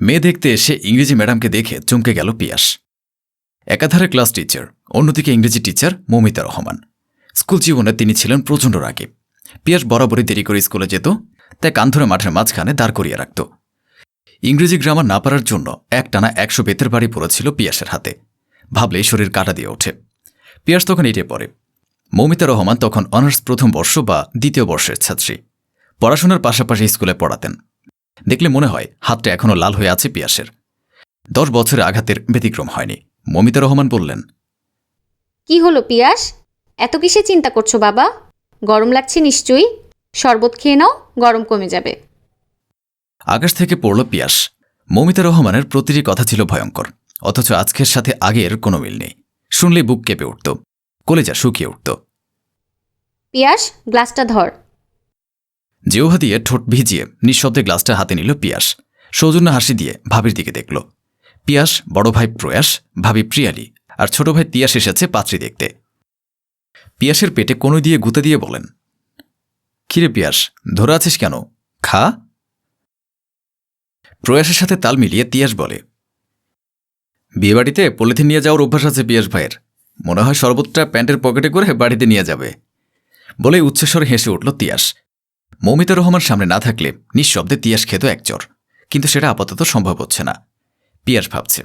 মেয়ে দেখতে এসে ইংরেজি ম্যাডামকে দেখে চমকে গেল পিয়াস। একাধারে ক্লাস টিচার, অন্যদিকে ইংরেজি টিচার মৌমিতা রহমান। স্কুল জীবনে তিনি ছিলেন প্রচণ্ড রাগে। পিয়াস বরাবরই দেরি করে স্কুলে যেত, তাই কান্ধরে মাঠের মাঝখানে দাঁড় করিয়ে রাখত। ইংরেজি গ্রামার না পারার জন্য একটানা একশো বেতের বাড়ি পড়েছিল পিয়াসের হাতে। ভাবলেই শরীর কাটা দিয়ে ওঠে। পিয়াস তখন এটে পড়ে। মৌমিতা রহমান তখন অনার্স প্রথম বর্ষ বা দ্বিতীয় বর্ষের ছাত্রী। পড়াশোনার পাশাপাশি স্কুলে পড়াতেন। দেখলে মনে হয় হাতটা এখনও লাল হয়ে আছে পিয়াসের। দশ বছরের আঘাতের ব্যতিক্রম হয়নি। মমিতা রহমান বললেন কি হলো পিয়াস? এত কিসে চিন্তা করছ বাবা? গরম লাগছে নিশ্চয়ই? শরবত খেয়ে নাও গরম কমে যাবে। আকাশ থেকে পড়ল পিয়াস। মমিতা রহমানের প্রতিটি কথা ছিল ভয়ঙ্কর অথচ আজকের সাথে আগের কোনো মিল নেই। শুনলে বুক কেঁপে উঠত কলেজা শুকিয়ে উঠত। পিয়াস গ্লাসটা ধর। জিওহা দিয়ে ঠোঁট ভিজিয়ে নিঃশব্দে গ্লাসটা হাতে নিল পিয়াস। সৌজন্য হাসি দিয়ে ভাবির দিকে দেখল। পিয়াস, বড় ভাই প্রয়াস, ভাবি প্রিয়ালি আর ছোট ভাই তিয়াস এসেছে পাত্রী দেখতে। পিয়াসের পেটে কোনো দিয়ে গুঁতে দিয়ে বলেন, কিরে পিয়াস, ধরে আছিস কেন? খা? প্রয়াসের সাথে তাল মিলিয়ে তিয়াস বলে, বিয়েবাড়িতে পলিথিন নিয়ে যাওয়ার অভ্যাস আছে পিয়াস ভাইয়ের। মনে হয় শরবতটা প্যান্টের পকেটে করে বাড়িতে নিয়ে যাবে। বলে উচ্চস্বরে হেসে উঠল তিয়াস। মৌমিতা রহমান সামনে না থাকলে নিঃশব্দে তিয়াস খেত একচর কিন্তু সেটা আপাতত সম্ভব হচ্ছে না। পিয়াস ভাবছে,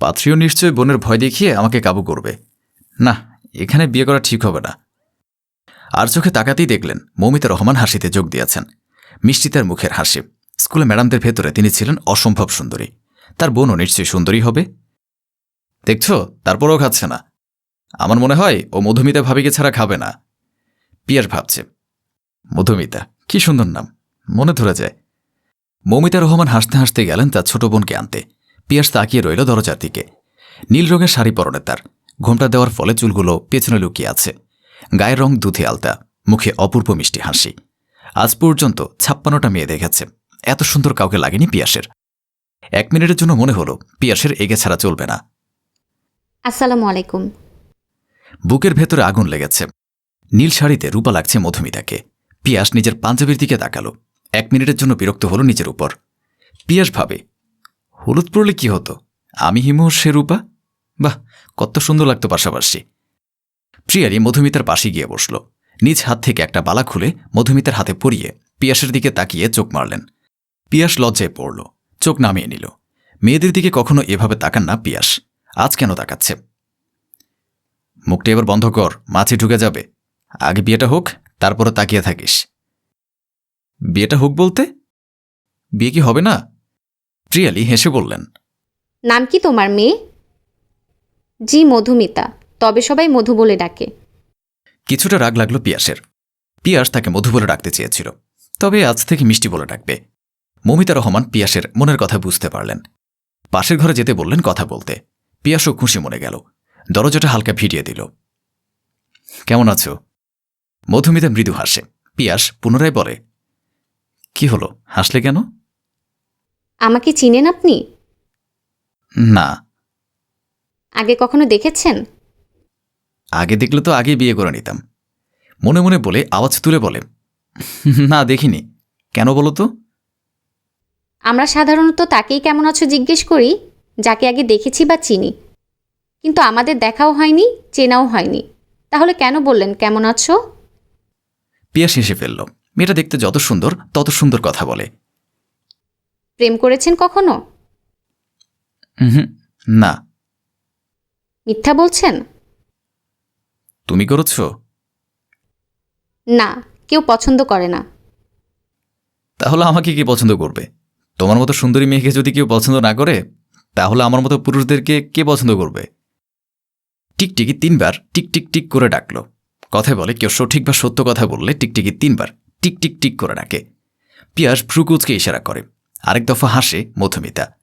পাত্রীও নিশ্চয় বোনের ভয় দেখিয়ে আমাকে কাবু করবে। না, এখানে বিয়ে করা ঠিক হবে না। আর চোখে তাকাতেই দেখলেন মৌমিতা রহমান হাসিতে যোগ দিয়েছেন। মিষ্টি তার মুখের হাসি, স্কুলে ম্যাডামদের ভেতরে তিনি ছিলেন অসম্ভব সুন্দরী। তার বোনও নিশ্চয়ই সুন্দরী হবে। দেখছ, তারপরও খাচ্ছে না। আমার মনে হয় ও মধুমিতা ভাবিকে ছাড়া খাবে না। পিয়ার ভাবছে মধুমিতা কি সুন্দর নাম মনে ধরা যায়। মৌমিতা রহমান হাসতে হাসতে গেলেন তার ছোট বোনকে আনতে। পিয়াস তাকিয়ে রইল দরজার দিকে। নীল রঙের শাড়ি পরনে তার। ঘোমটা দেওয়ার ফলে চুলগুলো পেছনে লুকিয়ে আছে। গায়ের রং দুধে আলতা মুখে অপূর্ব মিষ্টি হাসি। আজ পর্যন্ত ছাপ্পান্নটা মেয়ে দেখেছে। এত সুন্দর কাউকে লাগেনি পিয়াসের। এক মিনিটের জন্য মনে হলো পিয়াসের এগে ছাড়া চলবে না। আসসালামু আলাইকুম। বুকের ভেতরে আগুন লেগেছে। নীল শাড়িতে রূপা লাগছে মধুমিতাকে। পিয়াস নিজের পাঞ্জাবির দিকে তাকালো। এক মিনিটের জন্য বিরক্ত হলো নিজের উপর। পিয়াস ভাবে, হলুদ পড়লে কি হতো? আমি হিমু সে রূপা? বাহ, কত সুন্দর লাগতো পাশাপাশি। প্রিয়ারি মধুমিতার পাশে গিয়ে বসল। নিজ হাত থেকে একটা বালা খুলে মধুমিতার হাতে পরিয়ে পিয়াসের দিকে তাকিয়ে চোখ মারলেন। পিয়াস লজ্জায় পড়ল, চোখ নামিয়ে নিল। মেয়েদের দিকে কখনো এভাবে তাকান না পিয়াস, আজ কেন তাকাচ্ছে? মুখটা এবার বন্ধ কর মাছি ঢুকে যাবে। আগে বিয়েটা হোক তারপরে তাকিয়ে থাকিস। বিয়েটা হোক বলতে? বিয়ে কি হবে না? প্রিয়ালি হেসে বললেন। নাম কি তোমার মেয়ে? জি মধুমিতা। তবে সবাই মধু বলে ডাকে। কিছুটা রাগ লাগল পিয়াসের। পিয়াস তাকে মধু বলে ডাকতে চেয়েছিল। তবে আজ থেকে মিষ্টি বলে ডাকবে। মমিতা রহমান পিয়াসের মনের কথা বুঝতে পারলেন। পাশের ঘরে যেতে বললেন কথা বলতে। পিয়াসও খুশি মনে গেল। দরজাটা হালকা ভিড়িয়ে দিল। কেমন আছো? মধুমিতা মৃদু হাসে। পিয়াস পুনরায় বলে কি হলো? হাসলে কেন? আমাকে চিনেন আপনি? না। আগে কখনো দেখেছেন? আগে দেখলে তো আগে বিয়ে করে নিতাম। মনে মনে বলে আওয়াজ তুলে বলে না দেখিনি। কেন বলো তো? আমরা সাধারণত তাকেই কেমন আছো জিজ্ঞেস করি যাকে আগে দেখেছি বা চিনি। কিন্তু আমাদের দেখাও হয়নি চেনাও হয়নি। তাহলে কেন বললেন কেমন আছো? পিয়াস হেসে ফেলল। মেয়েটা দেখতে যত সুন্দর তত সুন্দর কথা বলে। প্রেম করেছেন কখনো? হুম না। মিথ্যা বলছেন? তুমি করেছ? না কেউ পছন্দ করে না। তাহলে আমাকে কি পছন্দ করবে? তোমার মতো সুন্দরী মেয়েকে যদি কেউ পছন্দ না করে তাহলে আমার মতো পুরুষদেরকে কে পছন্দ করবে? টিকটিকি তিনবার টিক টিক টিক করে ডাকলো। কথায় বলে, কেউ সঠিক বা সত্য কথা বললে টিকটিকি তিনবার, টিক টিক টিক করে ডাকে। পিয়াস ভ্রুকুচকে ইশারা করে। আরেক দফা হাসে মধুমিতা।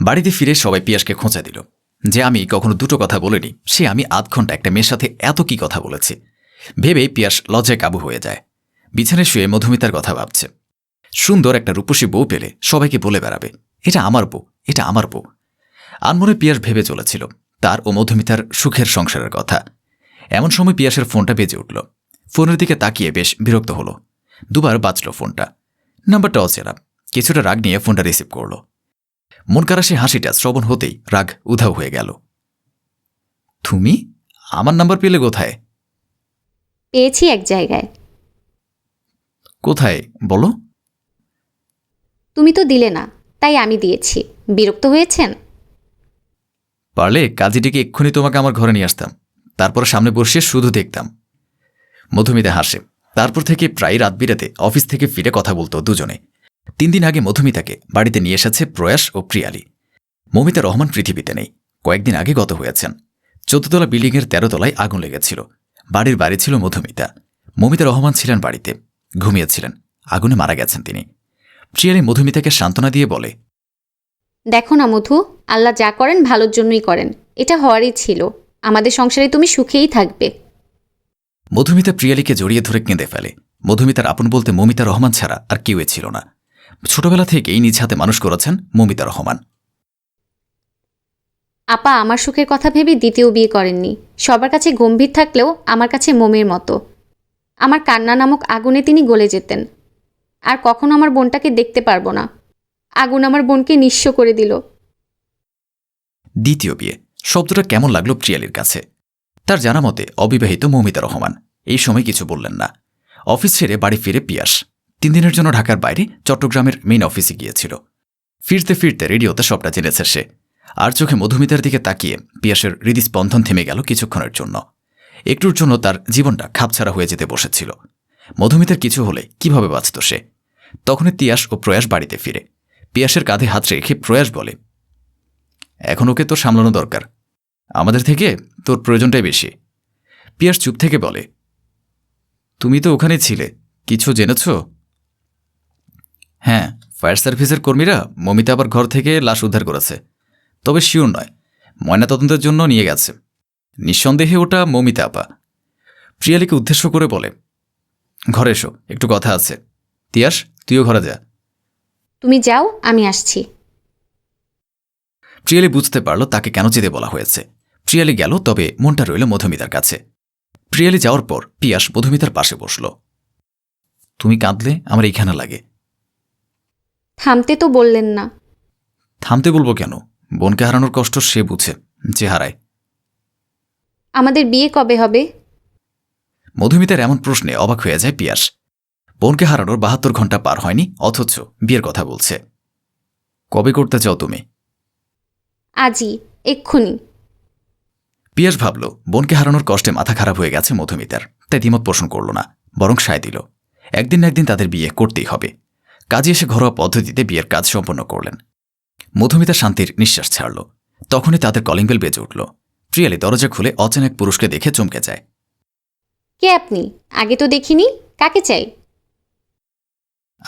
বাড়িতে ফিরে সবাই পিয়াসকে খোঁচা দিল। যে আমি কখনো দুটো কথা বলিনি, সে আমি আধ ঘণ্টা একটা মেয়ের সাথে এত কি কথা বলেছি। ভেবে পিয়াস লজ্জায় কাবু হয়ে যায়। বিছানায় শুয়ে মধুমিতার কথা ভাবছে। সুন্দর একটা রূপসী বউ পেলে সবাইকে বলে বেড়াবে। এটা আমার বউ, এটা আমার বউ। আনমনে পিয়াস ভেবে চলেছিল। তার ও মধুমিতার সুখের সংসারের কথা। এমন সময় পিয়াসের ফোনটা বেজে উঠল। ফোনের দিকে তাকিয়ে বেশ বিরক্ত হলো। দুবার বাঁচল ফোনটা। নাম্বারটা অচেনা। কিছুটা রাগ নিয়ে ফোনটা রিসিভ করল। মন কারা সে হাসিটা শ্রবণ হতেই রাগ উধাও হয়ে গেল। তুমি? আমার নাম্বার পেলে কোথায়? পেয়েছি এক জায়গায়। কোথায়? বলো। তুমি তো দিলে না তাই আমি দিয়েছি। বিরক্ত হয়েছেন? পারলে কাজীটিকে এক্ষুনি তোমাকে আমার ঘরে নিয়ে আসতাম। তারপর সামনে বসে শুধু দেখতাম। মধুমিতা হাসে। তারপর থেকে প্রায় রাত বিরাতে অফিস থেকে ফিরে কথা বলতো দুজনে। তিন দিন আগে মধুমিতাকে বাড়িতে নিয়ে এসেছে প্রয়াস ও প্রিয়ালি। মমিতা রহমান পৃথিবীতে নেই। কয়েকদিন আগে গত হয়েছেন। চোদ্দতলা বিল্ডিংয়ের তেরো তলায় আগুন লেগেছিল। বাড়ির বাড়ি ছিল মধুমিতা। মমিতা রহমান ছিলেন বাড়িতে। ঘুমিয়েছিলেন। আগুনে মারা গেছেন তিনি। প্রিয়ালি মধুমিতাকে সান্ত্বনা দিয়ে বলে, দেখো না মধু, আল্লাহ যা করেন ভালোর জন্যই করেন। এটা হওয়ারই ছিল। আমাদের সংসারে তুমি সুখেই থাকবে। মধুমিতা প্রিয়ালিকে জড়িয়ে ধরে কেঁদে ফেলে। মধুমিতার আপন বলতে মমিতা রহমান ছাড়া আর কেউই ছিল না। ছোটবেলা থেকেই নিজ হাতে মানুষ করেছেন মমিতা রহমান। আপা আমার সুখের কথা ভেবে দ্বিতীয় বিয়ে করেননি। সবার কাছে গম্ভীর থাকলেও আমার কাছে মোমের মতো। আমার কান্না নামক আগুনে তিনি গলে যেতেন। আর কখনো আমার বোনটাকে দেখতে পারব না। আগুন আমার বোনকে নিঃস্ব করে দিল। দ্বিতীয় বিয়ে। শব্দটা কেমন লাগল প্রিয়ালির কাছে? তার জানা মতে, অবিবাহিত মৌমিতা রহমান। এই সময় কিছু বললেন না। অফিস ছেড়ে বাড়ি ফিরে পিয়াস। তিন দিনের জন্য ঢাকার বাইরে চট্টগ্রামের মেইন অফিসে গিয়েছিল। ফিরতে ফিরতে রেডিওতে সবটা জেনেছে সে। আর চোখে মধুমিতার দিকে তাকিয়ে পিয়াসের হৃদস্পন্দন থেমে গেল কিছুক্ষণের জন্য। একটুর জন্য তার জীবনটা খাপছাড়া হয়ে যেতে বসেছিল। মধুমিতার কিছু হলে কীভাবে বাঁচত সে? তখনই তিয়াস ও প্রয়াস বাড়িতে ফিরে। পিয়াসের কাঁধে হাত রেখে প্রয়াস বলে, এখন ওকে তো সামলানো দরকার। আমাদের থেকে তোর প্রয়োজনটাই বেশি। পিয়াস চুপ থেকে বলে তুমি তো ওখানে ছিলে কিছু জেনেছ? হ্যাঁ ফায়ার সার্ভিসের কর্মীরা মমিতা আবার ঘর থেকে লাশ উদ্ধার করেছে তবে শিওর নয় ময়নাতদন্তের জন্য নিয়ে গেছে। নিঃসন্দেহে ওটা মমিতা আপা। প্রিয়ালিকে উদ্দেশ্য করে বলে ঘরে এসো একটু কথা আছে। তিয়াস তুইও ঘরে যা। তুমি যাও আমি আসছি। প্রিয়ালি বুঝতে পারল তাকে কেন যেতে বলা হয়েছে। প্রিয়ালি গেল তবে মনটা রইল মধুমিতার কাছে। প্রিয়ালি যাওয়ার পর পিয়াস মধুমিতার পাশে বসল। তুমি কাঁদলে আমার এইখানে লাগে। থামতে তো বললেন না। থামতে বলব কেন? বোনকে হারানোর কষ্ট সে বুঝে যে হারায়। আমাদের বিয়ে কবে হবে? মধুমিতার এমন প্রশ্নে অবাক হয়ে যায় পিয়াস। বোনকে হারানোর বাহাত্তর ঘণ্টা পার হয়নি অথচ বিয়ের কথা বলছে। কবে করতে চাও তুমি? আজই এক্ষুনি। পিয়াস ভাবল বোনকে হারানোর কষ্টে মাথা খারাপ হয়ে গেছে মধুমিতার। তাই দ্বিমত পোষণ করল না বরং সায় দিল। একদিন না একদিন তাদের বিয়ে করতেই হবে। কাজে এসে ঘরোয়া পদ্ধতিতে বিয়ের কাজ সম্পন্ন করলেন। মধুমিতা শান্তির নিঃশ্বাস ছাড়ল। তখনই তাদের কলিং বেল বেজে উঠল। প্রিয়ালি দরজা খুলে অচেনা এক পুরুষকে দেখে চমকে যায়। কে আপনি? আগে তো দেখিনি। কাকে চাই?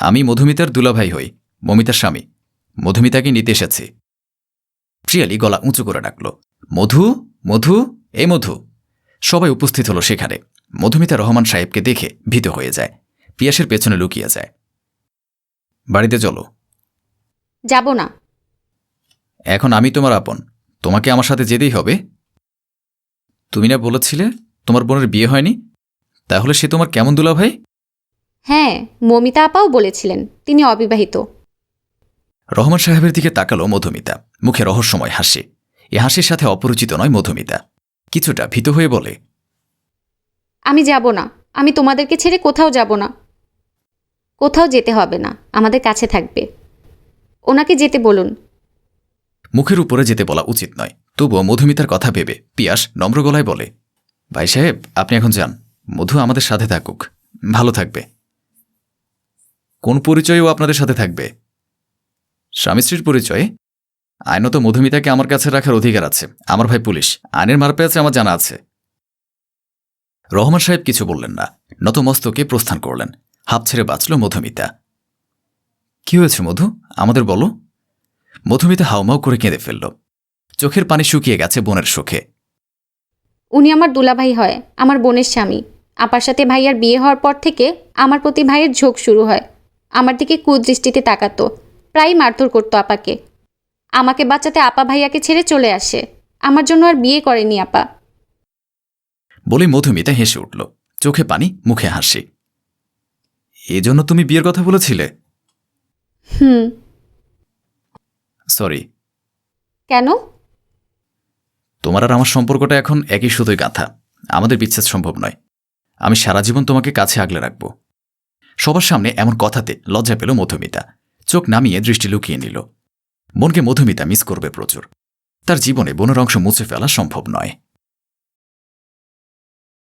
আমি মধুমিতার দুলাভাই হই মমিতার স্বামী। মধুমিতাকে নিতে এসেছি। প্রিয়ালি গলা উঁচু করে ডাকল। মধু মধু এ মধু। সবাই উপস্থিত হলো সেখানে। মধুমিতা রহমান সাহেবকে দেখে ভীত হয়ে যায়। পিয়াসের পেছনে লুকিয়ে যায়। বাড়িতে চলো। যাব না। এখন আমি তোমার আপন। তোমাকে আমার সাথে যেতেই হবে। তুমি না বলেছিলে তোমার বোনের বিয়ে হয়নি? তাহলে সে তোমার কেমন দুলা ভাই? হ্যাঁ মমিতা আপাও বলেছিলেন তিনি অবিবাহিত। রহমান সাহেবের দিকে তাকালো মধুমিতা। মুখে রহস্যময় হাসি। এ হাসির সাথে অপরিচিত নয় মধুমিতা। কিছুটা ভীত হয়ে বলে আমি যাব না। আমি তোমাদেরকে ছেড়ে কোথাও যাব না। কোথাও যেতে হবে না। আমাদের কাছে থাকবে। ওনাকে যেতে বলুন। মুখের উপরে যেতে বলা উচিত নয়। তবুও মধুমিতার কথা ভেবে পিয়াস নম্র গলায় বলে ভাই সাহেব আপনি এখন যান। মধু আমাদের সাথে থাকুক। ভালো থাকবে। কোন পরিচয়েও আপনাদের সাথে থাকবে? স্বামী স্ত্রীর পরিচয়ে আইনত মধুমিতাকে আমার কাছে রাখার অধিকার আছে। আমার ভাই পুলিশ। আইনের মারপে আছে, আমার জানা আছে। রহমান সাহেব কিছু বললেন না। নতমস্তকে প্রস্থান করলেন। হাফ ছেড়ে বাঁচল মধুমিতা। কি হয়েছে মধু? আমাদের বলো। মধুমিতা হাউমাউ করে কেঁদে ফেলল। চোখের পানি শুকিয়ে গেছে বোনের সুখে উনি আমার দুলাভাই হয়, আমার বোনের স্বামী। আপার সাথে ভাইয়ার বিয়ে হওয়ার পর থেকে আমার প্রতি ভাইয়ের ঝোঁক শুরু হয়। আমার দিকে কুদৃষ্টিতে তাকাতো। প্রায় মারধর করতো আপাকে। আমাকে বাঁচাতে আপা ভাইয়াকে ছেড়ে চলে আসে। আমার জন্য আর বিয়ে করেনি আপা। বলে মধুমিতা হেসে উঠল। চোখে পানি মুখে হাসি। এজন্য তুমি বিয়ের কথা বলেছিলে? হুম। সরি কেন? তোমার আর আমার সম্পর্কটা এখন একই শুধুই গাঁথা। আমাদের বিচ্ছেদ সম্ভব নয়। আমি সারা জীবন তোমাকে কাছে আগলে রাখব। সবার সামনে এমন কথাতে লজ্জা পেল মধুমিতা। চোখ নামিয়ে দৃষ্টি লুকিয়ে নিল। বোনকে মধুমিতা মিস করবে প্রচুর। তার জীবনে বোনের অংশ মুছে ফেলা সম্ভব নয়।